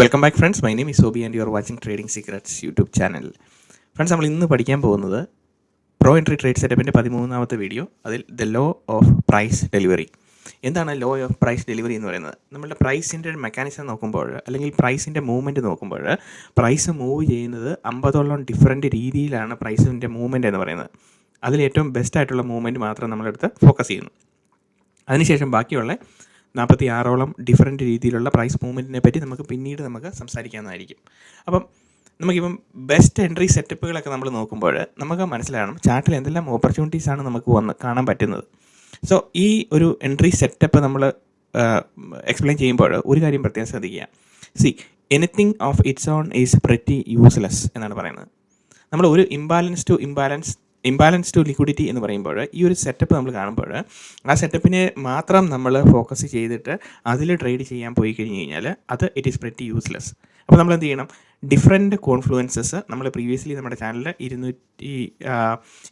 Welcome back friends my name is Sobi and you are watching trading secrets YouTube channel friends നമ്മൾ ഇന്ന് പഠിക്കാൻ പോകുന്നത് pro entry trade സെറ്റപ്പിന്റെ പതിമൂന്നാമത്തെ video അതിൽ the law of price delivery എന്താണ് law of price delivery എന്ന് പറയുന്നത്? നമ്മളുടെ പ്രൈസിന്റെ മെക്കാനിസം നോക്കുമ്പോൾ അല്ലെങ്കിൽ പ്രൈസിന്റെ മൂവ്മെന്റ് നോക്കുമ്പോൾ പ്രൈസ് മൂവ് ചെയ്യുന്നത് അമ്പതോളം ഡിഫറെന്റ് രീതിയിലാണ് പ്രൈസിന്റെ മൂവ്മെന്റ് എന്ന് പറയുന്നത്. അതിൽ ഏറ്റവും ബെസ്റ്റ് ആയിട്ടുള്ള മൂവ്മെന്റ് മാത്രം നമ്മളെടുത്ത് ഫോക്കസ് ചെയ്യുന്നു. അതിനുശേഷം ബാക്കിയുള്ള നാൽപ്പത്തി ആറോളം ഡിഫറെന്റ് രീതിയിലുള്ള പ്രൈസ് മൂവ്മെന്റിനെ പറ്റി നമുക്ക് പിന്നീട് നമുക്ക് സംസാരിക്കാവുന്നതായിരിക്കും. അപ്പം നമുക്കിപ്പം ബെസ്റ്റ് എൻട്രി സെറ്റപ്പുകളൊക്കെ നമ്മൾ നോക്കുമ്പോൾ നമുക്ക് മനസ്സിലാകണം ചാർട്ടിൽ എന്തെല്ലാം ഓപ്പർച്യൂണിറ്റീസ് ആണ് നമുക്ക് വന്ന് കാണാൻ പറ്റുന്നത്. സോ ഈ ഒരു എൻട്രി സെറ്റപ്പ് നമ്മൾ എക്സ്പ്ലെയിൻ ചെയ്യുമ്പോൾ ഒരു കാര്യം പ്രത്യേകം ശ്രദ്ധിക്കുക. See anything of its own is pretty useless എന്നാണ് പറയുന്നത്. നമ്മൾ ഒരു imbalance to imbalance imbalance to liquidity എന്ന് പറയുമ്പോൾ ഈ ഒരു സെറ്റപ്പ് നമ്മൾ കാണുമ്പോൾ ആ സെറ്റപ്പിനെ മാത്രം നമ്മൾ ഫോക്കസ് ചെയ്തിട്ട് അതിൽ ട്രേഡ് ചെയ്യാൻ പോയി കഴിഞ്ഞ് കഴിഞ്ഞാൽ അത് ഇറ്റ് ഈസ് പ്രെറ്റി യൂസ്ലെസ് അപ്പോൾ നമ്മൾ എന്ത് ചെയ്യണം? ഡിഫറെന്റ് കോൺഫ്ലുവൻസസ് നമ്മൾ പ്രീവിയസ്ലി നമ്മുടെ ചാനലിൽ ഇരുന്നൂറ്റി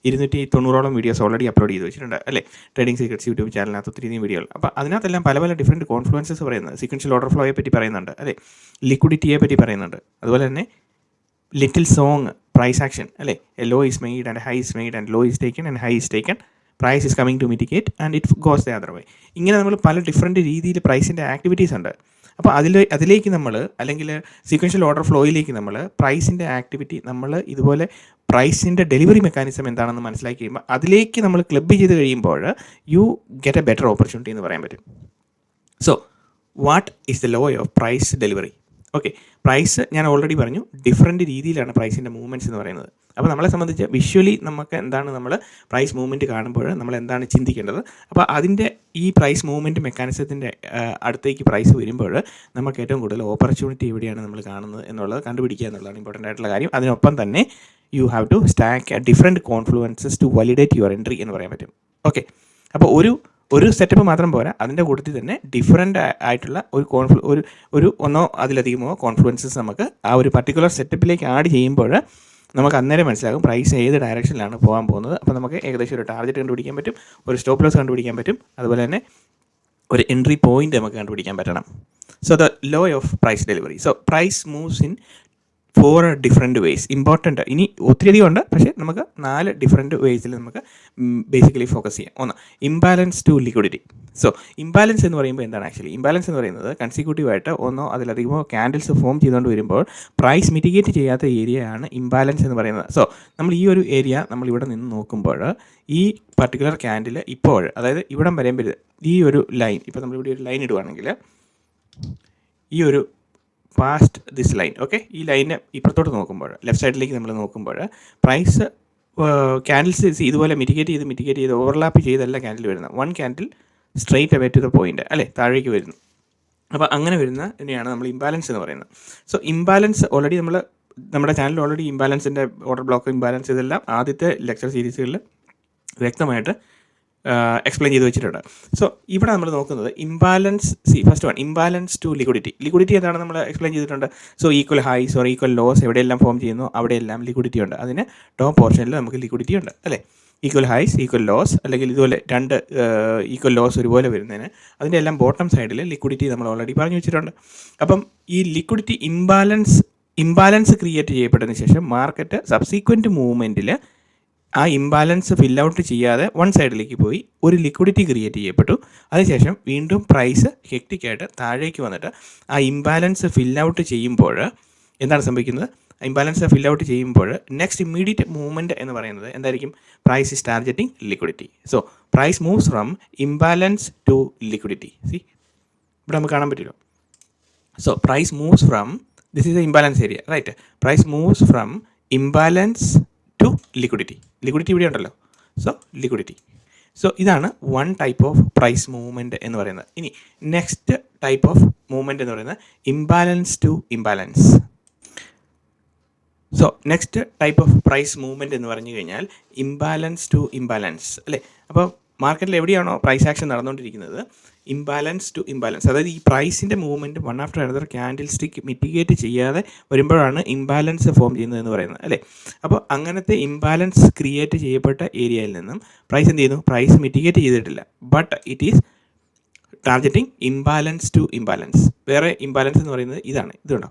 ഇരുന്നൂറ്റി തൊണ്ണൂറോളം വീഡിയോസ് ഓൾറെഡി അപ്ലോഡ് ചെയ്ത് വെച്ചിട്ടുണ്ട്. അല്ലേ? ട്രേഡിംഗ് സീക്രട്സ് യൂട്യൂബ് ചാനലിനകത്ത് ഒത്തിരി വീഡിയോ വീഡിയോകൾ അപ്പോൾ അതിനകത്തെല്ലാം പല പല ഡിഫറെന്റ് കോൺഫ്ലുവൻസസ് പറയുന്നത്. സീക്വൻഷ്യൽ ഓർഡർ ഫ്ലോയെ പറ്റി പറയുന്നുണ്ട്. അല്ലേ? ലിക്വിഡിറ്റിയെ പറ്റി പറയുന്നുണ്ട്. അതുപോലെ തന്നെ ലിറ്റിൽ സോങ് പ്രൈസ് ആക്ഷൻ അല്ലേ? Low is made and high is made and low is taken and high is taken price is coming to mitigate and it goes the other way ഇങ്ങനെ നമ്മൾ പല ഡിഫറെന്റ് രീതിയിൽ പ്രൈസിന്റെ activities ഉണ്ട്. അപ്പോൾ അതിൽ അതിലേക്ക് നമ്മൾ അല്ലെങ്കിൽ സീക്വൻഷ്യൽ ഓർഡർ ഫ്ലോയിലേക്ക് നമ്മൾ പ്രൈസിന്റെ ആക്ടിവിറ്റി നമ്മൾ ഇതുപോലെ പ്രൈസിന്റെ ഡെലിവറി മെക്കാനിസം എന്താണെന്ന് മനസ്സിലാക്കി കഴിയുമ്പോൾ അതിലേക്ക് നമ്മൾ ക്ലബ്ബ് ചെയ്ത് കഴിയുമ്പോൾ you get a better opportunity എന്ന് പറയാൻ പറ്റും. So what is the law of price delivery okay price ഞാൻ ഓൾറെഡി പറഞ്ഞു ഡിഫറെന്റ് രീതിയിലാണ് പ്രൈസിന്റെ മൂവ്മെന്റ്സ് എന്ന് പറയുന്നത്. അപ്പോൾ നമ്മളെ സംബന്ധിച്ച് വിഷ്വലി നമുക്ക് എന്താണ് നമ്മൾ പ്രൈസ് മൂവ്മെന്റ് കാണുമ്പോൾ നമ്മൾ എന്താണ് ചിന്തിക്കേണ്ടത്? അപ്പോൾ അതിന്റെ ഈ പ്രൈസ് മൂവ്മെന്റ് മെക്കാനിസത്തിന്റെ അടുത്തേക്ക് പ്രൈസ് വരുമ്പോൾ നമുക്ക് ഏറ്റവും കൂടുതൽ ഓപ്പർച്യൂണിറ്റി എവിടെയാണ് നമ്മൾ കാണുന്നത് എന്നുള്ളത് കണ്ടുപിടിക്കുക എന്നുള്ളതാണ് ഇമ്പോർട്ടന്റ് ആയിട്ടുള്ള കാര്യം. അതിനൊപ്പം തന്നെ you have to stack different confluences to validate your entry എന്ന് പറയാൻ പറ്റും. ഓക്കെ അപ്പോൾ ഒരു ഒരു സെറ്റപ്പ് മാത്രം പോരാ. അതിന്റെ കൂട്ടത്തിൽ തന്നെ ഡിഫറെന്റ് ആയിട്ടുള്ള ഒരു കോൺഫ്ലു ഒരു ഒരു ഒന്നോ അതിലധികമോ കോൺഫ്ലുവൻസസ് നമുക്ക് ആ ഒരു പർട്ടിക്കുലർ സെറ്റപ്പിലേക്ക് ആഡ് ചെയ്യുമ്പോൾ നമുക്ക് അന്നേരം മനസ്സിലാകും പ്രൈസ് ഏത് ഡയറക്ഷനിലാണ് പോകാൻ പോകുന്നത്. അപ്പോൾ നമുക്ക് ഏകദേശം ഒരു ടാർഗറ്റ് കണ്ടുപിടിക്കാൻ പറ്റും ഒരു സ്റ്റോപ്പ് ലോസ് കണ്ടുപിടിക്കാൻ പറ്റും. അതുപോലെ തന്നെ ഒരു എൻട്രി പോയിന്റ് നമുക്ക് കണ്ടുപിടിക്കാൻ പറ്റണം. So the law of price delivery so price moves in four different ways important ഇനി ഒത്തിരിയധികം ഉണ്ട് പക്ഷേ നമുക്ക് നാല് ഡിഫറെന്റ് വേസിൽ നമുക്ക് ബേസിക്കലി ഫോക്കസ് ചെയ്യാം. ഒന്ന് imbalance to liquidity so imbalance എന്ന് പറയുമ്പോൾ എന്താണ് ആക്ച്വലി ഇംബാലൻസ് എന്ന് പറയുന്നത് കൺസിക്യൂട്ടീവായിട്ട് ഒന്നോ അതിലധികമോ ക്യാൻഡിൽസ് ഫോം ചെയ്തുകൊണ്ട് വരുമ്പോൾ പ്രൈസ് മിറ്റിഗേറ്റ് ചെയ്യാത്ത ഏരിയയാണ് ഇംബാലൻസ് എന്ന് പറയുന്നത്. സോ നമ്മൾ ഈ ഒരു ഏരിയ നമ്മൾ ഇവിടെ നിന്ന് നോക്കുമ്പോൾ ഈ പർട്ടിക്കുലർ ക്യാൻഡിൽ ഇപ്പോൾ അതായത് ഇവിടം വരെയും ഈ ഒരു ലൈൻ ഇപ്പോൾ നമ്മളിവിടെ ഒരു ലൈൻ ഇടുവാണെങ്കിൽ ഈ ഒരു പാസ്റ്റ് ദിസ് ലൈൻ ഓക്കെ ഈ ലൈനെ ഇപ്പുറത്തോട്ട് നോക്കുമ്പോൾ ലെഫ്റ്റ് സൈഡിലേക്ക് നമ്മൾ നോക്കുമ്പോൾ പ്രൈസ് ക്യാൻഡിൽസ് ഇതുപോലെ മിറ്റിഗേറ്റ് ചെയ്ത് മിറ്റിഗേറ്റ് ചെയ്ത് ഓവർലാപ്പ് ചെയ്തല്ല ക്യാൻഡിൽ വരുന്നത് one candle straight away to the point അല്ലേ? താഴേക്ക് വരുന്നു. അപ്പോൾ അങ്ങനെ വരുന്ന തന്നെയാണ് നമ്മൾ ഇംബാലൻസ് എന്ന് പറയുന്നത്. സോ ഇംബാലൻസ് ഓൾറെഡി നമ്മൾ നമ്മുടെ ചാനൽ ഓൾറെഡി ഇംബാലൻസിന്റെ ഓർഡർ ബ്ലോക്ക് ഇംബാലൻസ് ഇതെല്ലാം ആദ്യത്തെ ലെക്ചർ സീരീസുകളിൽ വ്യക്തമായിട്ട് എക്സ്പ്ലെയിൻ ചെയ്ത് വെച്ചിട്ടുണ്ട്. സോ ഇവിടെ നമ്മൾ നോക്കുന്നത് imbalance see first one imbalance to liquidity liquidity എന്താണ് നമ്മൾ എക്സ്പ്ലെയിൻ ചെയ്തിട്ടുണ്ട്? So equal high or equal lows എവിടെയെല്ലാം ഫോം ചെയ്യുന്നു? അവിടെയെല്ലാം ലിക്വിഡിറ്റി ഉണ്ട്. അതിന് ടോപ്പ് പോർഷനിൽ നമുക്ക് ലിക്വിഡിറ്റി ഉണ്ട് അല്ലേ? ഈക്വൽ ഹൈസ് ഈക്വൽ ലോസ് അല്ലെങ്കിൽ ഇതുപോലെ രണ്ട് ഈക്വൽ ലോസ് ഒരുപോലെ വരുന്നതിന് അതിന്റെ എല്ലാം ബോട്ടം സൈഡിൽ ലിക്വിഡിറ്റി നമ്മൾ ഓൾറെഡി പറഞ്ഞു വെച്ചിട്ടുണ്ട്. അപ്പം ഈ ലിക്വിഡിറ്റി ഇംബാലൻസ് ഇംബാലൻസ് ക്രിയേറ്റ് ചെയ്യപ്പെട്ടതിന് ശേഷം മാർക്കറ്റ് സബ്സീക്വന്റ് മൂവ്മെന്റിൽ ആ ഇംബാലൻസ് ഫിൽ ഔട്ട് ചെയ്യാതെ വൺ സൈഡിലേക്ക് പോയി ഒരു ലിക്വിഡിറ്റി ക്രിയേറ്റ് ചെയ്യപ്പെട്ടു. അതിനുശേഷം വീണ്ടും പ്രൈസ് ഹെക്റ്റിക്കായിട്ട് താഴേക്ക് വന്നിട്ട് ആ ഇംബാലൻസ് ഫിൽ ഔട്ട് ചെയ്യുമ്പോൾ എന്താണ് സംഭവിക്കുന്നത്? ഇംബാലൻസ് ഫിൽ ഔട്ട് ചെയ്യുമ്പോൾ നെക്സ്റ്റ് ഇമ്മീഡിയറ്റ് മൂവ്മെന്റ് എന്ന് പറയുന്നത് എന്തായിരിക്കും? Price is targeting liquidity so price moves from imbalance to liquidity see ഇവിടെ നമുക്ക് കാണാൻ പറ്റുമല്ലോ. So price moves from this is a imbalance area right price moves from imbalance to liquidity liquidity ഇവിടെ ഉണ്ടല്ലോ. So liquidity so ഇതാണ് one type of price movement എന്ന് പറയുന്നത്. ഇനി നെക്സ്റ്റ് ടൈപ്പ് ഓഫ് മൂവ്മെന്റ് എന്ന് പറയുന്നത് imbalance to imbalance so next type of price movement എന്ന് പറഞ്ഞു കഴിഞ്ഞാൽ ഇംബാലൻസ് ടു ഇംബാലൻസ് അല്ലേ? അപ്പോൾ മാർക്കറ്റിൽ എവിടെയാണോ പ്രൈസ് ആക്ഷൻ നടന്നുകൊണ്ടിരിക്കുന്നത് ഇംബാലൻസ് ടു ഇംബാലൻസ് അതായത് ഈ പ്രൈസിന്റെ movement one after another candlestick mitigate ചെയ്യാതെ വരുമ്പോഴാണ് ഇംബാലൻസ് ഫോം ചെയ്യുന്നത് എന്ന് പറയുന്നത് അല്ലേ? അപ്പോൾ അങ്ങനത്തെ ഇംബാലൻസ് ക്രിയേറ്റ് ചെയ്യപ്പെട്ട ഏരിയയിൽ നിന്നും പ്രൈസ് എന്ത് ചെയ്യുന്നു? പ്രൈസ് മിറ്റിഗേറ്റ് ചെയ്തിട്ടില്ല. But it is targeting imbalance to imbalance വേറെ ഇംബാലൻസ് എന്ന് പറയുന്നത് ഇതാണ്. ഇതുണ്ടോ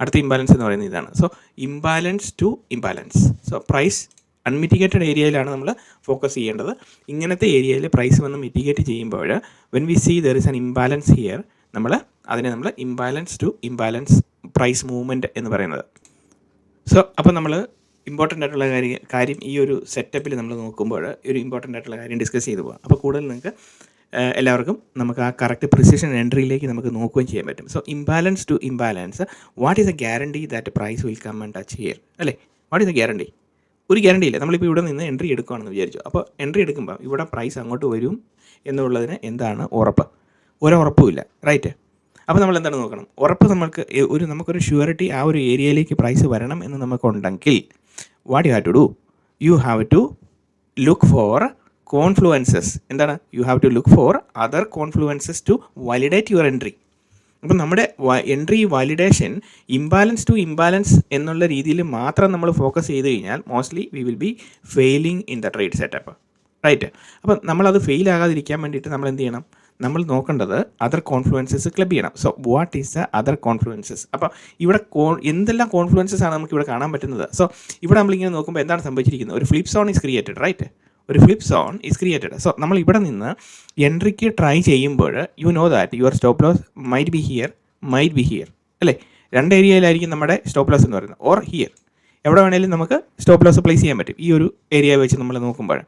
അടുത്ത ഇംബാലൻസ് എന്ന് പറയുന്നത് ഇതാണ്. So imbalance to imbalance so price unmitigated ഏരിയയിലാണ് നമ്മൾ ഫോക്കസ് ചെയ്യേണ്ടത്. ഇങ്ങനത്തെ ഏരിയയിൽ പ്രൈസ് വന്ന് മിറ്റിഗേറ്റ് ചെയ്യുമ്പോൾ when we see there is an imbalance here നമ്മൾ അതിനെ നമ്മൾ imbalance to imbalance price movement എന്ന് പറയുന്നത്. സോ അപ്പോൾ നമ്മൾ ഇമ്പോർട്ടന്റ് ആയിട്ടുള്ള കാര്യം കാര്യം ഈ ഒരു സെറ്റപ്പിൽ നമ്മൾ നോക്കുമ്പോൾ ഒരു ഇമ്പോർട്ടന്റ് ആയിട്ടുള്ള കാര്യം ഡിസ്കസ് ചെയ്തു പോകാം അപ്പോൾ കൂടുതൽ നിങ്ങൾക്ക് എല്ലാവർക്കും നമുക്ക് ആ കറക്റ്റ് പ്രിസിഷൻ എൻട്രിയിലേക്ക് നമുക്ക് നോക്കുകയും ചെയ്യാൻ പറ്റും. So imbalance to imbalance what is a guarantee that price will come and touch here അല്ലേ? വാട്ട് ഈസ് എ ഗ്യാരണ്ടി ഒരു ഗ്യാരണ്ടി ഇല്ല. നമ്മളിപ്പോൾ ഇവിടെ നിന്ന് എൻട്രി എടുക്കുകയാണെന്ന് വിചാരിച്ചു. അപ്പോൾ എൻട്രി എടുക്കുമ്പോൾ ഇവിടെ പ്രൈസ് അങ്ങോട്ട് വരും എന്നുള്ളതിന് എന്താണ് ഉറപ്പ്? ഒരു ഉറപ്പുമില്ല റൈറ്റ് അപ്പോൾ നമ്മൾ എന്താണ് നോക്കണം? ഉറപ്പ് നമ്മൾക്ക് ഒരു നമുക്കൊരു ഷുവറിറ്റി ആ ഒരു ഏരിയയിലേക്ക് പ്രൈസ് വരണം എന്ന് നമുക്കുണ്ടെങ്കിൽ what you have to do you have to look for confluences എന്താണ്? You have to look for other confluences to validate your entry അപ്പം നമ്മുടെ entry validation imbalance to imbalance എന്നുള്ള രീതിയിൽ മാത്രം നമ്മൾ ഫോക്കസ് ചെയ്ത് കഴിഞ്ഞാൽ mostly we will be failing in the trade setup right അപ്പം നമ്മളത് ഫെയിൽ ആകാതിരിക്കാൻ വേണ്ടിയിട്ട് നമ്മൾ എന്ത് ചെയ്യണം? നമ്മൾ നോക്കേണ്ടത് അതർ കോൺഫ്ലുവൻസസ് ക്ലബ് ചെയ്യണം. So what is the other confluences അപ്പോൾ ഇവിടെ കോ എന്തെല്ലാം കോൺഫ്ലുവൻസസ് ആണ് നമുക്ക് ഇവിടെ കാണാൻ പറ്റുന്നത്? സോ ഇവിടെ നമ്മളിങ്ങനെ നോക്കുമ്പോൾ എന്താണ് സംഭവിച്ചിരിക്കുന്നത്? ഒരു flip zone is created right ഒരു flip zone is created so നമ്മൾ ഇവിടെ നിന്ന് എൻട്രിക്ക് ട്രൈ ചെയ്യുമ്പോൾ you know that your stop loss might be here might be here അല്ലേ? രണ്ട് ഏരിയയിലായിരിക്കും നമ്മുടെ സ്റ്റോപ്പ് ലോസ് എന്ന് പറയുന്നത്. ഓർ ഹിയർ എവിടെ വേണേലും നമുക്ക് സ്റ്റോപ്പ് ലോസ് പ്ലേസ് ചെയ്യാൻ പറ്റും. ഈ ഒരു ഏരിയ വെച്ച് നമ്മൾ നോക്കുമ്പോൾ.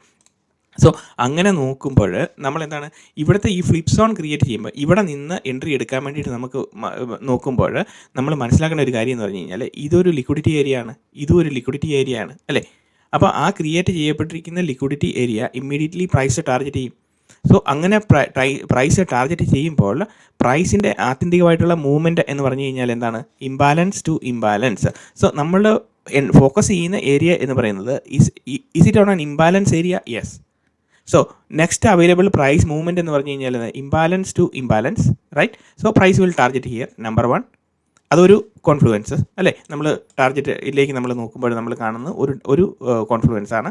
സോ അങ്ങനെ നോക്കുമ്പോൾ നമ്മൾ എന്താണ്? ഇവിടുത്തെ ഈ ഫ്ലിപ്പ് സോൺ ക്രിയേറ്റ് ചെയ്യുമ്പോൾ ഇവിടെ നിന്ന് എൻട്രി എടുക്കാൻ വേണ്ടിയിട്ട് നമുക്ക് നോക്കുമ്പോൾ നമ്മൾ മനസ്സിലാക്കേണ്ട ഒരു കാര്യം എന്ന് പറഞ്ഞു കഴിഞ്ഞാൽ ഇതൊരു ലിക്വിഡിറ്റി ഏരിയ ആണ്. ഇതും ഒരു ലിക്വിഡിറ്റി ഏരിയ ആണ്. അല്ലേ? അപ്പോൾ ആ create ചെയ്യപ്പെട്ടിരിക്കുന്ന liquidity area immediately price target ചെയ്യും. സോ അങ്ങനെ പ്രൈസ് ടാർഗറ്റ് ചെയ്യുമ്പോൾ പ്രൈസിന്റെ ആത്യന്തികമായിട്ടുള്ള മൂവ്മെന്റ് എന്ന് പറഞ്ഞു കഴിഞ്ഞാൽ എന്താണ്? ഇംബാലൻസ് ടു ഇംബാലൻസ് സോ നമ്മൾ ഫോക്കസ് ചെയ്യുന്ന ഏരിയ എന്ന് പറയുന്നത് is it on an imbalance area yes so next available price movement എന്ന് പറഞ്ഞു കഴിഞ്ഞാൽ imbalance to imbalance right so price will target here number one അതൊരു കോൺഫ്ലുവൻസ് അല്ലേ? നമ്മൾ ടാർഗറ്റിലേക്ക് നമ്മൾ നോക്കുമ്പോൾ നമ്മൾ കാണുന്ന ഒരു ഒരു കോൺഫ്ലുവൻസ് ആണ്.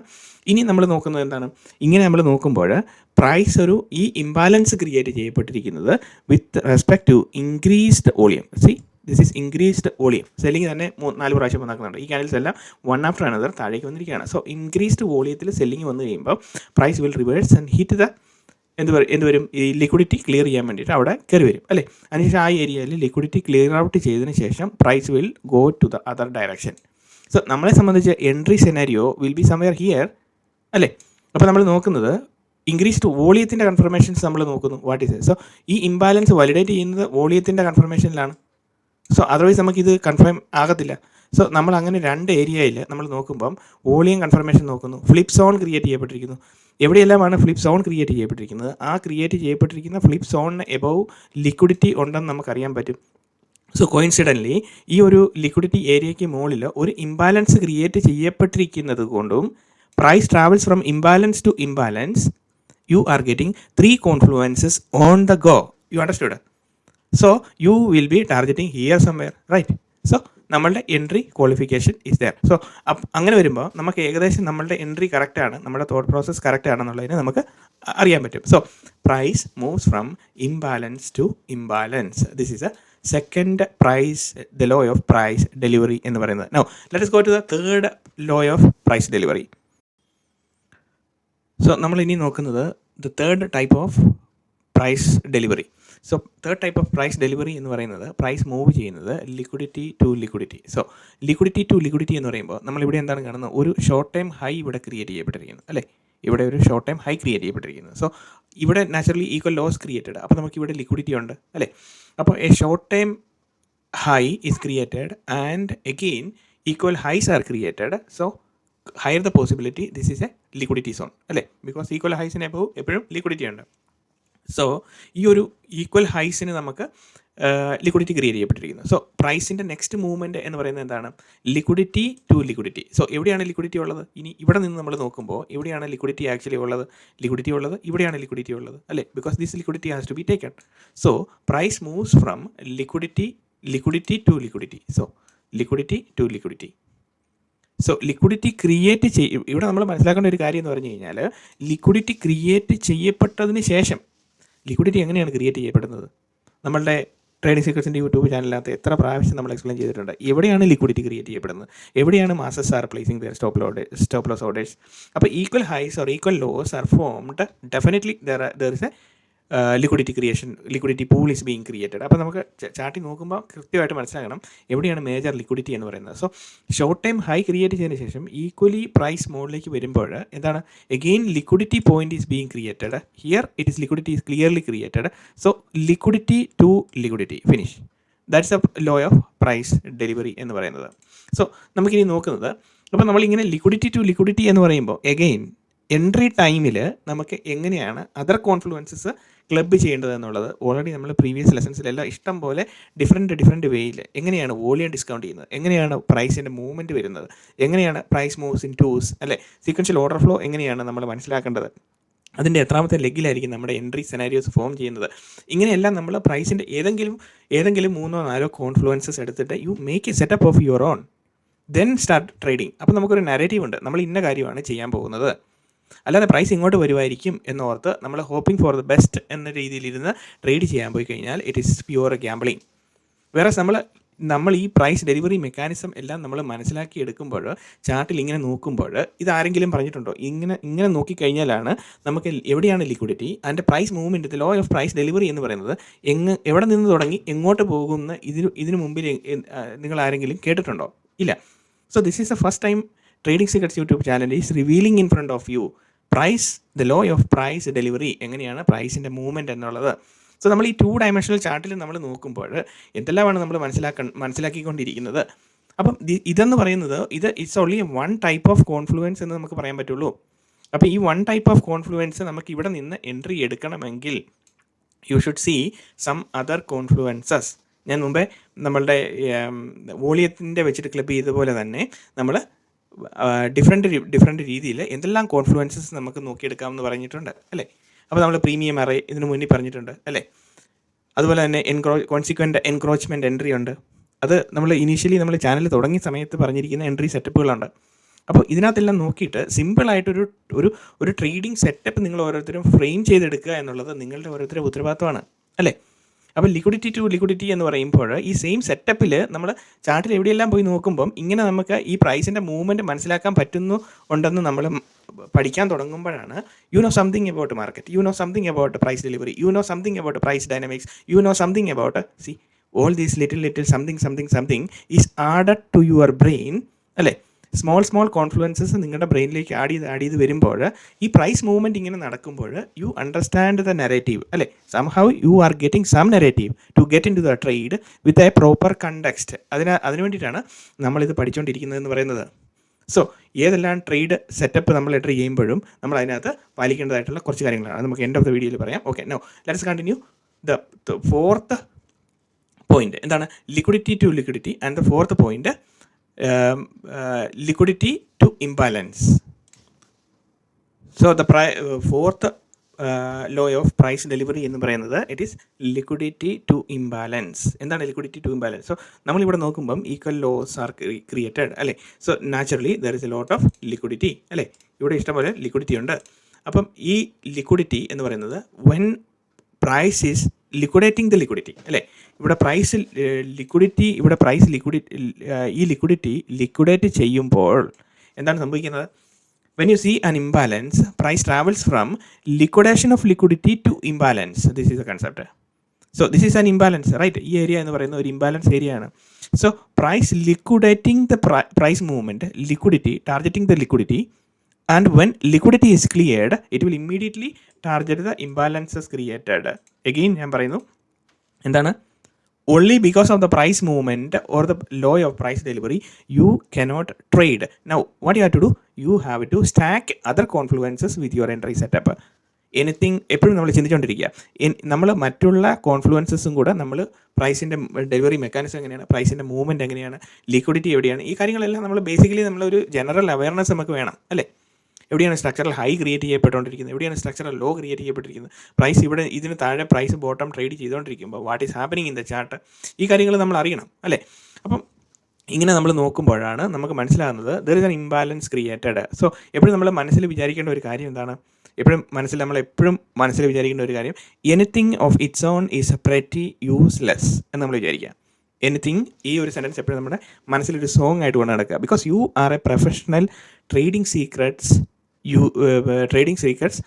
ഇനി നമ്മൾ നോക്കുന്നത് എന്താണ്? ഇങ്ങനെ നമ്മൾ നോക്കുമ്പോൾ പ്രൈസ് ഒരു ഈ imbalance create ചെയ്യപ്പെട്ടിരിക്കുന്നത് with respect to increased volume see this is increased volume selling തന്നെ നാല് പ്രാവശ്യം വന്നാക്കുന്നുണ്ട്. ഈ കാനൽസ് എല്ലാം വൺ ആഫ്റ്റർ അനദർ താഴേക്ക് വന്നിരിക്കുകയാണ്. സോ ഇൻക്രീസ്ഡ് വോളിയത്തിൽ സെല്ലിംഗ് വന്നു കഴിയുമ്പോൾ price will reverse and hit the എന്ത് പറയും എന്ത് വരും? ഈ ലിക്വിഡിറ്റി ക്ലിയർ ചെയ്യാൻ വേണ്ടിയിട്ട് അവിടെ കയറി വരും അല്ലേ? അതിനുശേഷം ആ ഏരിയയിൽ ലിക്വിഡിറ്റി ക്ലിയർ ഔട്ട് ചെയ്തതിന് ശേഷം price will go to the other direction so നമ്മളെ സംബന്ധിച്ച് entry scenario will be somewhere here അല്ലേ? അപ്പോൾ നമ്മൾ നോക്കുന്നത് ഇൻക്രീസ്ഡ് വോളിയത്തിന്റെ കൺഫർമേഷൻസ് നമ്മൾ നോക്കുന്നു. വാട്ട് ഈസ് സോ ഈ ഇംബാലൻസ് വാലിഡേറ്റ് ചെയ്യുന്നത് വോളിയത്തിന്റെ കൺഫർമേഷനിലാണ് സോ അതർവൈസ് നമുക്കിത് കൺഫേം ആകത്തില്ല. സോ നമ്മൾ അങ്ങനെ രണ്ട് ഏരിയയിൽ നമ്മൾ നോക്കുമ്പം വോളിയം കൺഫർമേഷൻ നോക്കുന്നു. ഫ്ലിപ്പ് സോൺ ക്രിയേറ്റ് ചെയ്യപ്പെട്ടിരിക്കുന്നു. എവിടെയെല്ലാമാണ് ഫ്ലിപ്പ് സോൺ ക്രിയേറ്റ് ചെയ്യപ്പെട്ടിരിക്കുന്നത്? ആ ക്രിയേറ്റ് ചെയ്യപ്പെട്ടിരിക്കുന്ന ഫ്ലിപ്പ് സോണിന് എബവ് ലിക്വിഡിറ്റി ഉണ്ടെന്ന് നമുക്കറിയാൻ പറ്റും. സോ കോയിൻസിഡന്റ്ലി ഈ ഒരു ലിക്വിഡിറ്റി ഏരിയയ്ക്ക് മുകളിൽ ഒരു ഇംബാലൻസ് ക്രിയേറ്റ് ചെയ്യപ്പെട്ടിരിക്കുന്നത് കൊണ്ടും price travels from imbalance to imbalance you are getting three confluences on the go you understood so you will be targeting here somewhere right so നമ്മളുടെ entry qualification is there so അങ്ങനെ വരുമ്പോൾ നമുക്ക് ഏകദേശം നമ്മളുടെ entry correct ആണ് നമ്മുടെ thought process correct ആണെന്നുള്ളതിന് നമുക്ക് അറിയാൻ പറ്റും. So price moves from imbalance to imbalance this is a second price the law of price delivery എന്ന് പറയുന്നത്. Now let go to the third law of price delivery so നമ്മൾ ഇനി നോക്കുന്നത് the third type of price delivery so third type of price delivery എന്ന് പറയുന്നത് price move ചെയ്യുന്നത് liquidity to liquidity so liquidity to liquidity എന്ന് പറയുമ്പോൾ നമ്മളിവിടെ എന്താണ് കാണുന്നത്? ഒരു ഷോർട്ട് ടൈം ഹൈ ഇവിടെ ക്രിയേറ്റ് ചെയ്യപ്പെട്ടിരിക്കുന്നു അല്ലേ? ഇവിടെ ഒരു ഷോർട്ട് ടൈം ഹൈ ക്രിയേറ്റ് ചെയ്യപ്പെട്ടിരിക്കുന്നത് സോ ഇവിടെ നാച്ചുറലി ഈക്വൽ ലോസ് ക്രിയേറ്റഡ് അപ്പോൾ നമുക്ക് ഇവിടെ ലിക്വിഡിറ്റി ഉണ്ട് അല്ലേ? അപ്പോൾ a short time high is created and again equal highs are created so higher the possibility this is a liquidity zone അല്ലേ? Because equal ഹൈസിന് എപ്പോൾ എപ്പോഴും ലിക്വിഡിറ്റി ഉണ്ട്. സോ ഈ ഒരു ഈക്വൽ ഹൈസിന് നമുക്ക് ലിക്വിഡിറ്റി ക്രിയേറ്റ് ചെയ്യപ്പെട്ടിരിക്കുന്നു. സോ പ്രൈസിന്റെ നെക്സ്റ്റ് മൂവ്മെന്റ് എന്ന് പറയുന്നത് എന്താണ്? ലിക്വിഡിറ്റി ടു ലിക്വിഡിറ്റി സോ എവിടെയാണ് ലിക്വിഡിറ്റി ഉള്ളത്? ഇനി ഇവിടെ നിന്ന് നമ്മൾ നോക്കുമ്പോൾ എവിടെയാണ് ലിക്വിഡിറ്റി ആക്ച്വലി ഉള്ളത്? ലിക്വിഡിറ്റി ഉള്ളത് ഇവിടെയാണ് ലിക്വിഡിറ്റി ഉള്ളത് അല്ലേ? Because this liquidity has to be taken so price moves from liquidity liquidity to liquidity so liquidity to liquidity so liquidity create ചെയ്യും ഇവിടെ നമ്മൾ മനസ്സിലാക്കേണ്ട ഒരു കാര്യം എന്ന് പറഞ്ഞു കഴിഞ്ഞാൽ ലിക്വിഡിറ്റി ക്രിയേറ്റ് ചെയ്യപ്പെട്ടതിന് ശേഷം ലിക്വിഡിറ്റി എങ്ങനെയാണ് ക്രിയേറ്റ് ചെയ്യപ്പെടുന്നത്? നമ്മളുടെ ട്രേഡിംഗ് സീക്രട്സിന്റെ യൂട്യൂബ് ചാനലിനകത്ത് എത്ര പ്രാവശ്യം നമ്മൾ എക്സ്പ്ലെയിൻ ചെയ്തിട്ടുണ്ട്? എവിടെയാണ് ലിക്വിഡിറ്റി ക്രിയേറ്റ് ചെയ്യപ്പെടുന്നത്? എവിടെയാണ് masses are placing their stop load stop loss orders അപ്പോൾ equal highs or equal lows are formed definitely there there is a liquidity creation liquidity pool is being created അപ്പോൾ നമുക്ക് ചാർട്ടി നോക്കുമ്പോൾ കൃത്യമായിട്ട് മനസ്സിലാക്കണം എവിടെയാണ് മേജർ ലിക്വിഡിറ്റി എന്ന് പറയുന്നത്. So short time high create ചെയ്തതിന് ശേഷം ഈക്വലി പ്രൈസ് മോഡിലേക്ക് വരുമ്പോൾ എന്താണ്? Again liquidity point is being created here it is liquidity is clearly created so liquidity to liquidity finish that's a law of price delivery എന്ന് പറയുന്നത്. So നമുക്കിനി നോക്കുന്നത് അപ്പോൾ നമ്മളിങ്ങനെ ലിക്വിഡിറ്റി ടു ലിക്വിഡിറ്റി എന്ന് പറയുമ്പോൾ എഗെയിൻ എൻട്രി ടൈമിൽ നമുക്ക് എങ്ങനെയാണ് അതർ കോൺഫ്ലുവൻസസ് ക്ലബ്ബ് ചെയ്യേണ്ടത് എന്നുള്ളത് ഓൾറെഡി നമ്മൾ പ്രീവിയസ് ലെസൺസിലെല്ലാം ഇഷ്ടം പോലെ ഡിഫറെന്റ് ഡിഫറെന്റ് വേയിൽ എങ്ങനെയാണ് വോളിയം ഡിസ്കൗണ്ട് ചെയ്യുന്നത്? എങ്ങനെയാണ് പ്രൈസിന്റെ മൂവ്മെന്റ് വരുന്നത്? എങ്ങനെയാണ് പ്രൈസ് മൂവ്സ് ഇൻ ടൂസ് അല്ലേ? സീക്വൻഷ്യൽ ഓർഡർ ഫ്ലോ എങ്ങനെയാണ് നമ്മൾ മനസ്സിലാക്കേണ്ടത്? അതിന്റെ എത്രാമത്തെ ലെഗിലായിരിക്കും നമ്മുടെ എൻട്രി സെനാരിയോസ് ഫോം ചെയ്യുന്നത്. ഇങ്ങനെയെല്ലാം നമ്മൾ പ്രൈസിന്റെ ഏതെങ്കിലും ഏതെങ്കിലും മൂന്നോ നാലോ കോൺഫ്ലുവൻസസ് എടുത്തിട്ട് you make a setup of your own then start trading അപ്പോൾ നമുക്കൊരു നരേറ്റീവ് ഉണ്ട്. നമ്മൾ ഇന്ന കാര്യമാണ് ചെയ്യാൻ പോകുന്നത്. അല്ലാതെ പ്രൈസ് ഇങ്ങോട്ട് വരുമായിരിക്കും എന്നോർത്ത് നമ്മൾ ഹോപ്പിംഗ് ഫോർ ദ ബെസ്റ്റ് എന്ന രീതിയിലിരുന്ന് ട്രേഡ് ചെയ്യാൻ പോയി കഴിഞ്ഞാൽ ഇറ്റ് ഈസ് പ്യുവർ ഗാംബ്ലിംഗ് വേറെ നമ്മൾ നമ്മൾ ഈ പ്രൈസ് ഡെലിവറി മെക്കാനിസം എല്ലാം നമ്മൾ മനസ്സിലാക്കി എടുക്കുമ്പോൾ ചാർട്ടിൽ ഇങ്ങനെ നോക്കുമ്പോൾ ഇത് ആരെങ്കിലും പറഞ്ഞിട്ടുണ്ടോ? ഇങ്ങനെ ഇങ്ങനെ നോക്കിക്കഴിഞ്ഞാലാണ് നമുക്ക് എവിടെയാണ് ലിക്വിഡിറ്റി അതിന്റെ price movement law of price delivery എന്ന് പറയുന്നത് എങ്ങ് എവിടെ നിന്ന് തുടങ്ങി എങ്ങോട്ട് പോകുന്ന ഇതിന് ഇതിനു മുമ്പിൽ നിങ്ങൾ ആരെങ്കിലും കേട്ടിട്ടുണ്ടോ? ഇല്ല. So this is the first time trading secrets YouTube channel is revealing in front of you price the law of price delivery എങ്ങനെയാണ് പ്രൈസിന്റെ മൂവ്മെന്റ് എന്നുള്ളത്. സോ നമ്മൾ ഈ ടു ഡയമെൻഷണൽ ചാർട്ടിൽ നമ്മൾ നോക്കുമ്പോൾ എന്തെല്ലാമാണ് നമ്മൾ മനസ്സിലാക്ക മനസ്സിലാക്കിക്കൊണ്ടിരിക്കുന്നത്? അപ്പം ഇതെന്ന് പറയുന്നത് ഇത് it's only one type of confluence എന്ന് നമുക്ക് പറയാൻ പറ്റുള്ളൂ. അപ്പോൾ ഈ വൺ ടൈപ്പ് ഓഫ് കോൺഫ്ലുവൻസ് നമുക്ക് ഇവിടെ നിന്ന് എൻട്രി എടുക്കണമെങ്കിൽ you should see some other confluences ഞാൻ മുമ്പേ നമ്മളുടെ വോളിയത്തിന്റെ വെച്ചിട്ട് ക്ലിപ്പ് ചെയ്തതുപോലെ പോലെ തന്നെ നമ്മൾ ഡിഫറെന്റ് ഡിഫറെന്റ് രീതിയിൽ എന്തെല്ലാം കോൺഫ്ലുവൻസസ് നമുക്ക് നോക്കിയെടുക്കാമെന്ന് പറഞ്ഞിട്ടുണ്ട് അല്ലേ? അപ്പോൾ നമ്മൾ പ്രീമിയം അറേ ഇതിനു മുന്നിൽ പറഞ്ഞിട്ടുണ്ട് അല്ലേ? അതുപോലെ തന്നെ എൻക്രോ കോൺസിക്വന്റ് എൻക്രോച്ച്മെന്റ് എൻട്രി ഉണ്ട്. അത് നമ്മൾ ഇനീഷ്യലി നമ്മൾ ചാനൽ തുടങ്ങിയ സമയത്ത് പറഞ്ഞിരിക്കുന്ന എൻട്രി സെറ്റപ്പുകളുണ്ട് അപ്പോൾ ഇതിനകത്തെല്ലാം നോക്കിയിട്ട് സിമ്പിളായിട്ടൊരു ഒരു ഒരു ട്രേഡിംഗ് സെറ്റപ്പ് നിങ്ങൾ ഓരോരുത്തരും ഫ്രെയിം ചെയ്തെടുക്കുക എന്നുള്ളത് നിങ്ങളുടെ ഓരോരുത്തരുടെ ഉത്തരവാദിത്തമാണ് അല്ലേ? അപ്പോൾ ലിക്വിഡിറ്റി ടു ലിക്വിഡിറ്റി എന്ന് പറയുമ്പോൾ ഈ സെയിം സെറ്റപ്പിൽ നമ്മൾ ചാർട്ടിൽ എവിടെയെല്ലാം പോയി നോക്കുമ്പം ഇങ്ങനെ നമുക്ക് ഈ പ്രൈസിന്റെ മൂവ്മെന്റ് മനസ്സിലാക്കാൻ പറ്റുന്നു ഉണ്ടെന്ന് നമ്മൾ പഠിക്കാൻ തുടങ്ങുമ്പോഴാണ് you know something about market you know something about price delivery you know something about price dynamics you know something about see all these little little something something something is added to your brain അല്ലേ? Small small confluences നിങ്ങളുടെ ബ്രെയിനിലേക്ക് add ചെയ്ത് add ചെയ്ത് വരുമ്പോൾ ഈ price movement ഇങ്ങനെ നടക്കുമ്പോൾ you understand the narrative അല്ലേ? Somehow you are getting some narrative to get into the trade with a proper context അതിന് അതിന് വേണ്ടിയിട്ടാണ് നമ്മളിത് പഠിച്ചുകൊണ്ടിരിക്കുന്നതെന്ന് പറയുന്നത്. സോ ഏതെല്ലാം ട്രേഡ് സെറ്റപ്പ് നമ്മൾ എന്റർ ചെയ്യുമ്പോഴും നമ്മൾ അതിനകത്ത് പാലിക്കേണ്ടതായിട്ടുള്ള കുറച്ച് കാര്യങ്ങളാണ്. നമുക്ക് എൻഡ് ഓഫ് ദ വീഡിയോയിൽ പറയാം. Okay now let's continue the fourth point എന്താണ്? Liquidity to liquidity and the fourth point liquidity to imbalance so the പ്രൈ fourth law of price delivery എന്ന് പറയുന്നത് it is liquidity to imbalance എന്താണ് liquidity to imbalance so നമ്മളിവിടെ നോക്കുമ്പം equal lows are created അല്ലേ? So naturally there is a lot of liquidity അല്ലേ? ഇവിടെ ഇഷ്ടംപോലെ liquidity ഉണ്ട്. അപ്പം ഈ ലിക്വിഡിറ്റി എന്ന് പറയുന്നത് when price is liquidating the liquidity അല്ലേ? ഇവിടെ പ്രൈസ് ലിക്വിഡിറ്റി ഇവിടെ പ്രൈസ് ലിക്വിഡിറ്റി ഈ ലിക്വിഡിറ്റി ലിക്വിഡേറ്റ് ചെയ്യുമ്പോൾ എന്താണ് സംഭവിക്കുന്നത്? When you see an imbalance price travels from liquidation of liquidity to imbalance this is a concept so this is an imbalance right ഈ area എന്ന് പറയുന്ന ഒരു ഇംബാലൻസ് ഏരിയ ആണ്. So price liquidating the price movement liquidity targeting the liquidity and when liquidity is cleared it will immediately target the imbalances created again ഞാൻ പറയുന്നു. എന്താണ്? Only because of the price movement or the law of price delivery you cannot trade now what you have to do you have to stack other confluences with your entry setup anything എപ്പോഴും നമ്മൾ ചിന്തിച്ചുകൊണ്ടിരിക്കുക നമ്മൾ മറ്റുള്ള കോൺഫ്ലുവൻസസും കൂടെ നമ്മൾ പ്രൈസിന്റെ delivery mechanism എങ്ങനെയാണ്? പ്രൈസിന്റെ movement എങ്ങനെയാണ്? Liquidity എവിടെയാണ്? ഈ കാര്യങ്ങളെല്ലാം നമ്മൾ ബേസിക്കലി നമ്മളൊരു ജനറൽ അവയർനെസ് നമുക്ക് വേണം അല്ലേ? എവിടെയാണ് സ്ട്രക്ചറൽ ഹൈ ക്രിയേറ്റ് ചെയ്യപ്പെട്ടുകൊണ്ടിരിക്കുന്നത്? എവിടെയാണ് സ്ട്രക്ചറൽ ലോ ക്രിയേറ്റ് ചെയ്യപ്പെട്ടിരിക്കുന്നത്? പ്രൈസ് ഇവിടെ ഇതിന് താഴെ പ്രൈസ് ബോട്ടം ട്രേഡ് ചെയ്തുകൊണ്ടിരിക്കുമ്പോൾ what is happening in the chart ഈ കാര്യങ്ങൾ നമ്മൾ അറിയണം അല്ലേ? അപ്പം ഇങ്ങനെ നമ്മൾ നോക്കുമ്പോഴാണ് നമുക്ക് മനസ്സിലാകുന്നത് there is an imbalance created so എപ്പോഴും നമ്മൾ മനസ്സിൽ വിചാരിക്കേണ്ട ഒരു കാര്യം എന്താണ്? എപ്പോഴും മനസ്സിൽ നമ്മൾ എപ്പോഴും മനസ്സിൽ വിചാരിക്കേണ്ട ഒരു കാര്യം anything of its own is pretty useless എന്ന് നമ്മൾ വിചാരിക്കുക. എനിത്തിങ് ഈ ഒരു സെന്റൻസ് എപ്പോഴും നമ്മുടെ മനസ്സിലൊരു സോങ് ആയിട്ട് കൊണ്ട് നടക്കുക. Because you are a professional trading secrets you trading secrets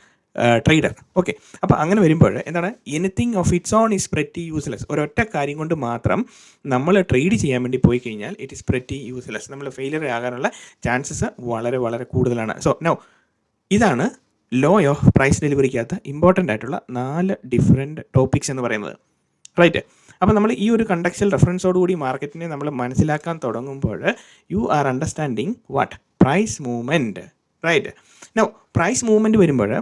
trader okay അപ്പോൾ അങ്ങനെ വരുമ്പോൾ എന്താണ്? Anything of its own is pretty useless ഒരൊറ്റ കാര്യം കൊണ്ട് മാത്രം നമ്മൾ ട്രേഡ് ചെയ്യാൻ വേണ്ടി പോയി കഴിഞ്ഞാൽ ഇറ്റ് ഈസ് പ്രെറ്റി യൂസ്ലെസ് നമ്മൾ ഫെയിലർ ആകാനുള്ള ചാൻസസ് വളരെ വളരെ കൂടുതലാണ്. സോ നോ ഇതാണ് ലോ ഓഫ് പ്രൈസ് ഡെലിവറിക്കകത്ത് ഇമ്പോർട്ടന്റ് ആയിട്ടുള്ള നാല് ഡിഫറെന്റ് ടോപ്പിക്സ് എന്ന് പറയുന്നത്. റൈറ്റ് അപ്പോൾ നമ്മൾ ഈ ഒരു കണ്ടക്ച്വൽ റെഫറൻസോടുകൂടി മാർക്കറ്റിനെ നമ്മൾ മനസ്സിലാക്കാൻ തുടങ്ങുമ്പോൾ you are understanding what price movement right now price movement വരുമ്പോൾ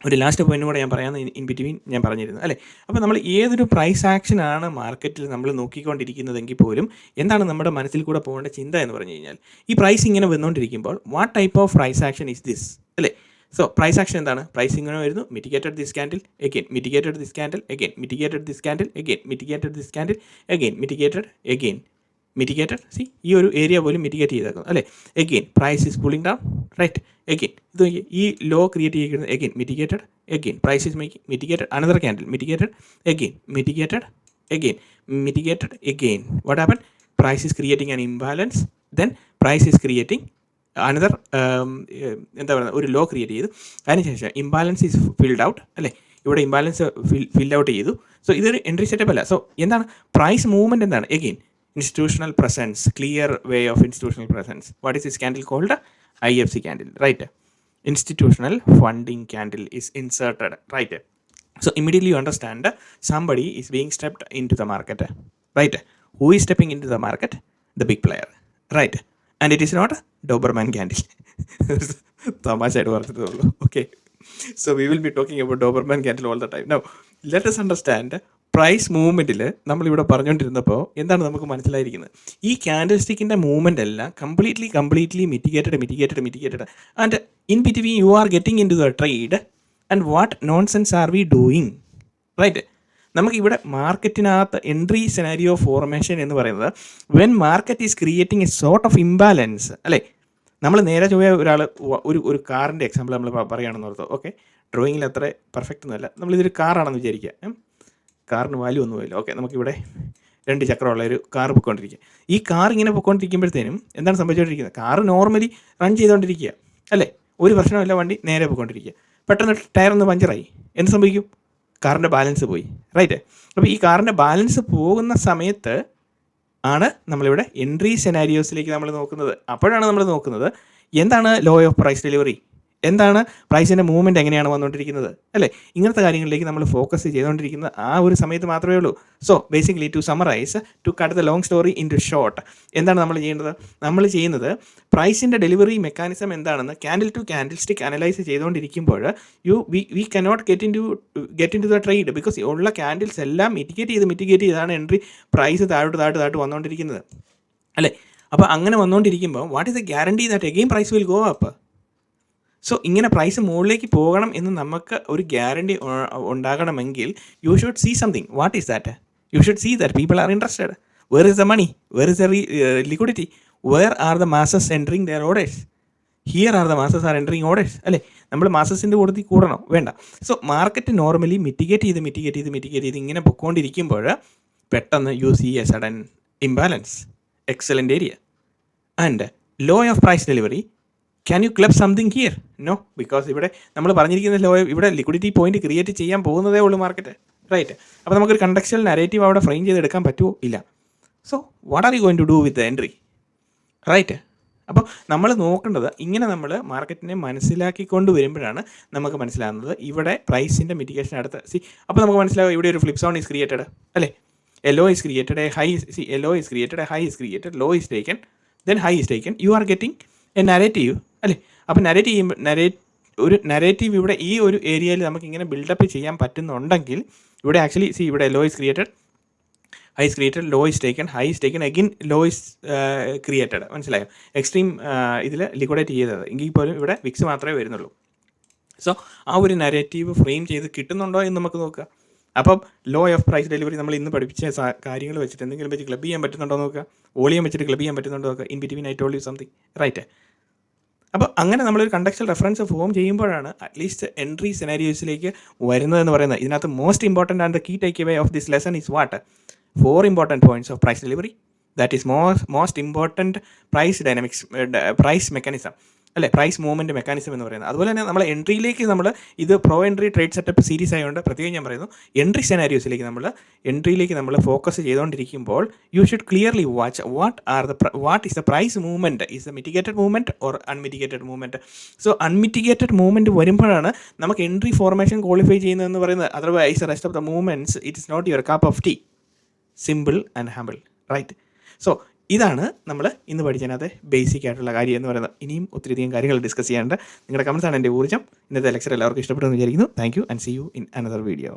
ഒരു ലാസ്റ്റ് പോയിന്റ് കൂടെ ഞാൻ പറയാമെന്ന് ഇൻ ബിറ്റ്വീൻ ഞാൻ പറഞ്ഞിരുന്നു. അല്ലേ? അപ്പോൾ നമ്മൾ ഏതൊരു പ്രൈസ് ആക്ഷനാണ് മാർക്കറ്റിൽ നമ്മൾ നോക്കിക്കൊണ്ടിരിക്കുന്നതെങ്കിൽ പോലും എന്താണ് നമ്മുടെ മനസ്സിൽ കൂടെ പോകേണ്ട ചിന്ത എന്ന് പറഞ്ഞു കഴിഞ്ഞാൽ ഈ പ്രൈസ് ഇങ്ങനെ വന്നുകൊണ്ടിരിക്കുമ്പോൾ what type of price action is this അല്ലേ? സോ പ്രൈസ് ആക്ഷൻ എന്താണ്? പ്രൈസ് ഇങ്ങനെ വരുന്നു. Mitigated this candle again mitigated this candle again mitigated this candle again mitigated this candle again mitigated again mitigated see ഈ ഒരു area പോലും mitigate ചെയ്തേക്കുന്നത്. അല്ലേ? Again price is cooling down right again ഇത് നോക്കിയേ, ഈ ലോ ക്രിയേറ്റ് ചെയ്തിരിക്കുന്നത് again mitigated again price is making mitigated another candle mitigated again mitigated again mitigated again what happen price is creating an imbalance then price is creating another എന്താ പറയുക ഒരു law create ചെയ്തു. അതിനുശേഷം imbalance is filled out അല്ലേ? ഇവിടെ imbalance fill filled out ചെയ്തു. So ഇതൊരു entry setup അല്ല. സോ എന്താണ്? പ്രൈസ് മൂവ്മെന്റ് എന്താണ്? Again institutional presence, clear way of institutional presence. What is this candle called? IFC candle, right? Institutional funding candle is inserted, right? So immediately you understand somebody is being stepped into the market, right? Who is stepping into the market? The big player, right? And it is not Doberman candle. Thomas Edwards, okay. So we will be talking about Doberman candle all the time. Now, let us understand price മൂവ്മെന്റിൽ നമ്മളിവിടെ പറഞ്ഞുകൊണ്ടിരുന്നപ്പോൾ എന്താണ് നമുക്ക് മനസ്സിലായിരിക്കുന്നത്? ഈ candle സ്റ്റിക്കിന്റെ movement എല്ലാം completely completely mitigated mitigated mitigated and in between you are getting into the trade and what nonsense are we doing right നമുക്കിവിടെ മാർക്കറ്റിനകത്ത് എൻട്രി സെനാരിയോ ഫോർമേഷൻ എന്ന് പറയുന്നത് when market is creating a sort of imbalance അല്ലേ? നമ്മൾ നേരെ ചൊവ്വേ ഒരാൾ ഒരു ഒരു കാറിന്റെ എക്സാമ്പിൾ നമ്മൾ പറയുകയാണെന്ന് ഓർത്തോ. ഓക്കെ ഡ്രോയിങ്ങിൽ അത്ര പെർഫെക്റ്റ് ഒന്നുമല്ല. നമ്മളിതൊരു കാറാണെന്ന് വിചാരിക്കുക. കാറിന് വാല്യൂ ഒന്നുമില്ല ഓക്കെ നമുക്കിവിടെ രണ്ട് ചക്രമുള്ള ഒരു കാർ പൊയ്ക്കൊണ്ടിരിക്കുക ഈ കാർ ഇങ്ങനെ പൊയ്ക്കൊണ്ടിരിക്കുമ്പോഴത്തേനും എന്താണ് സംഭവിച്ചുകൊണ്ടിരിക്കുന്നത് കാർ നോർമലി റൺ ചെയ്തുകൊണ്ടിരിക്കുക അല്ലേ? ഒരു പ്രശ്നമില്ല വണ്ടി നേരെ പോയിക്കൊണ്ടിരിക്കുക പെട്ടെന്ന് ടയർ ഒന്ന് പഞ്ചറായി എന്ത് സംഭവിക്കും? കാറിന്റെ ബാലൻസ് പോയി. റൈറ്റ് അപ്പോൾ ഈ കാറിന്റെ ബാലൻസ് പോകുന്ന സമയത്ത് ആണ് നമ്മളിവിടെ എൻട്രി സെനാരിയോസിലേക്ക് നമ്മൾ നോക്കുന്നത്. അപ്പോഴാണ് നമ്മൾ നോക്കുന്നത് എന്താണ് ലോ ഓഫ് പ്രൈസ് ഡെലിവറി എന്താണ് പ്രൈസിന്റെ മൂവ്മെന്റ് എങ്ങനെയാണ് വന്നുകൊണ്ടിരിക്കുന്നത്? അല്ലേ? ഇങ്ങനത്തെ കാര്യങ്ങളിലേക്ക് നമ്മൾ ഫോക്കസ് ചെയ്തുകൊണ്ടിരിക്കുന്ന ആ ഒരു സമയത്ത് മാത്രമേ ഉള്ളൂ. So basically to summarise to cut the long story into short എന്താണ് നമ്മൾ ചെയ്യേണ്ടത്? നമ്മൾ ചെയ്യുന്നത് പ്രൈസിന്റെ ഡെലിവറി മെക്കാനിസം എന്താണെന്ന് candle to candle stick analyse ചെയ്തുകൊണ്ടിരിക്കുമ്പോൾ you we we cannot get into get into the trade because ഉള്ള ക്യാൻഡിൽസ് എല്ലാം മിറ്റിഗേറ്റ് ചെയ്ത് മിറ്റിഗേറ്റ് ചെയ്താണ് എൻട്രി പ്രൈസ് താഴോട്ട് താഴോട്ട് താഴോട്ട് വന്നുകൊണ്ടിരിക്കുന്നത്. അല്ലേ? അപ്പോൾ അങ്ങനെ വന്നുകൊണ്ടിരിക്കുമ്പോൾ what is a guarantee that again price will go up so ഇങ്ങനെ പ്രൈസ് മുകളിലേക്ക് പോകണം എന്ന് നമുക്ക് ഒരു ഗ്യാരണ്ടി ഉണ്ടാകണമെങ്കിൽ you should see something what is that you should see that people are interested where is the money where is the liquidity where are the masses entering their orders here are the masses are entering orders അല്ലേ? നമ്മൾ മാസസിന്റെ കൂടുതൽ കൂടണോ. വേണ്ട. So market normally mitigate ചെയ്ത് mitigate ചെയ്ത് mitigate ചെയ്ത് ഇങ്ങനെ പൊക്കോണ്ടിരിക്കുമ്പോൾ പെട്ടെന്ന് you see a sudden imbalance excellent area and low of price delivery can you club something here no because ഇവിടെ നമ്മൾ പറഞ്ഞിരിക്കുന്ന ലോ ഇവിടെ ലിക്വിഡിറ്റി പോയിന്റ് ക്രിയേറ്റ് ചെയ്യാൻ പോകുന്നതേ ഉള്ളൂ മാർക്കറ്റ് റൈറ്റ് അപ്പോൾ നമുക്കൊരു കണ്ടക്ഷൽ നരേറ്റീവ് അവിടെ ഫ്രെയിം ചെയ്തെടുക്കാൻ പറ്റുമോ? ഇല്ല. So what are you going to do with entry right അപ്പോൾ നമ്മൾ നോക്കേണ്ടത് ഇങ്ങനെ നമ്മൾ മാർക്കറ്റിനെ മനസ്സിലാക്കിക്കൊണ്ട് വരുമ്പോഴാണ് നമുക്ക് മനസ്സിലാകുന്നത് ഇവിടെ പ്രൈസിന്റെ മിറ്റിഗേഷൻ അടുത്ത്. സി അപ്പോൾ നമുക്ക് മനസ്സിലാവും ഇവിടെ ഒരു ഫ്ലിപ്പ് സോൺ ഈസ് ക്രിയേറ്റഡ് അല്ലേ? A low is created a high see a low is created high is created low is taken then high is taken you are getting a narrative അല്ലേ? അപ്പോൾ narrate ചെയ്യുമ്പോൾ narrate ഒരു narrative ഇവിടെ ഈ ഒരു ഏരിയയിൽ നമുക്ക് ഇങ്ങനെ ബിൽഡപ്പ് ചെയ്യാൻ പറ്റുന്നുണ്ടെങ്കിൽ ഇവിടെ ആക്ച്വലി സി ഇവിടെ low is created high is created low is taken high is taken again low is created മനസ്സിലായോ? എക്സ്ട്രീം ഇതിൽ ലിക്വിഡേറ്റ് ചെയ്തത്. എങ്കിൽ പോലും ഇവിടെ വിക്സ് മാത്രമേ വരുന്നുള്ളൂ. സോ ആ ഒരു നരേറ്റീവ് ഫ്രെയിം ചെയ്ത് കിട്ടുന്നുണ്ടോ എന്ന് നമുക്ക് നോക്കുക അപ്പം ലോ ഓഫ് പ്രൈസ് ഡെലിവറി നമ്മൾ ഇന്ന് പഠിപ്പിച്ച കാര്യങ്ങൾ വെച്ചിട്ട് എന്തെങ്കിലും വെച്ച് ക്ലബ് ചെയ്യാൻ പറ്റുന്നുണ്ടോ നോക്കുക. വോളിയം വെച്ചിട്ട് ക്ലബ് ചെയ്യാൻ പറ്റുന്നുണ്ടോ നോക്കുക. In between I told you something right അപ്പോൾ അങ്ങനെ നമ്മളൊരു കണ്ടക്ച്വൽ റെഫറൻസ് ഫോം ചെയ്യുമ്പോഴാണ് അറ്റ്ലീസ്റ്റ് എൻട്രി സെനാരിയോസിലേക്ക് വരുന്നതെന്ന് പറയുന്നത്. ഇതിനകത്ത് most important and the key take away of this lesson is what for important points of price delivery that is most most important price dynamics price mechanism അല്ലേ price movement mechanism എന്ന് പറയുന്നത്. അതുപോലെ തന്നെ നമ്മൾ എൻട്രിയിലേക്ക് നമ്മൾ ഇത് pro entry trade setup series ആയതുകൊണ്ട് പ്രത്യേകം ഞാൻ പറയുന്നു എൻട്രി സെനാരിയോസിലേക്ക് നമ്മൾ എൻട്രിയിലേക്ക് നമ്മൾ ഫോക്കസ് ചെയ്തുകൊണ്ടിരിക്കുമ്പോൾ you should clearly watch what are the what is the price movement is the mitigated movement or unmitigated movement so unmitigated movement വരുമ്പോഴാണ് നമുക്ക് എൻട്രി ഫോർമേഷൻ ക്വാളിഫൈ ചെയ്യുന്നതെന്ന് പറയുന്നത്. Otherwise rest of the movements it is not your cup of tea simple and humble right so ഇതാണ് നമ്മൾ ഇന്ന് പഠിച്ചതിനകത്ത് basic ആയിട്ടുള്ള കാര്യം എന്ന് പറയുന്നത്. ഇനിയും ഒത്തിരിയധികം കാര്യങ്ങൾ ഡിസ്കസ് ചെയ്യാനുണ്ട്. നിങ്ങളുടെ കമൻസ് ആണ് എന്റെ ഊർജം. ഇന്നത്തെ ലെക്ചർ എല്ലാവർക്കും ഇഷ്ടപ്പെട്ടെന്ന് വിചാരിക്കുന്നു. Thank you and see you in another video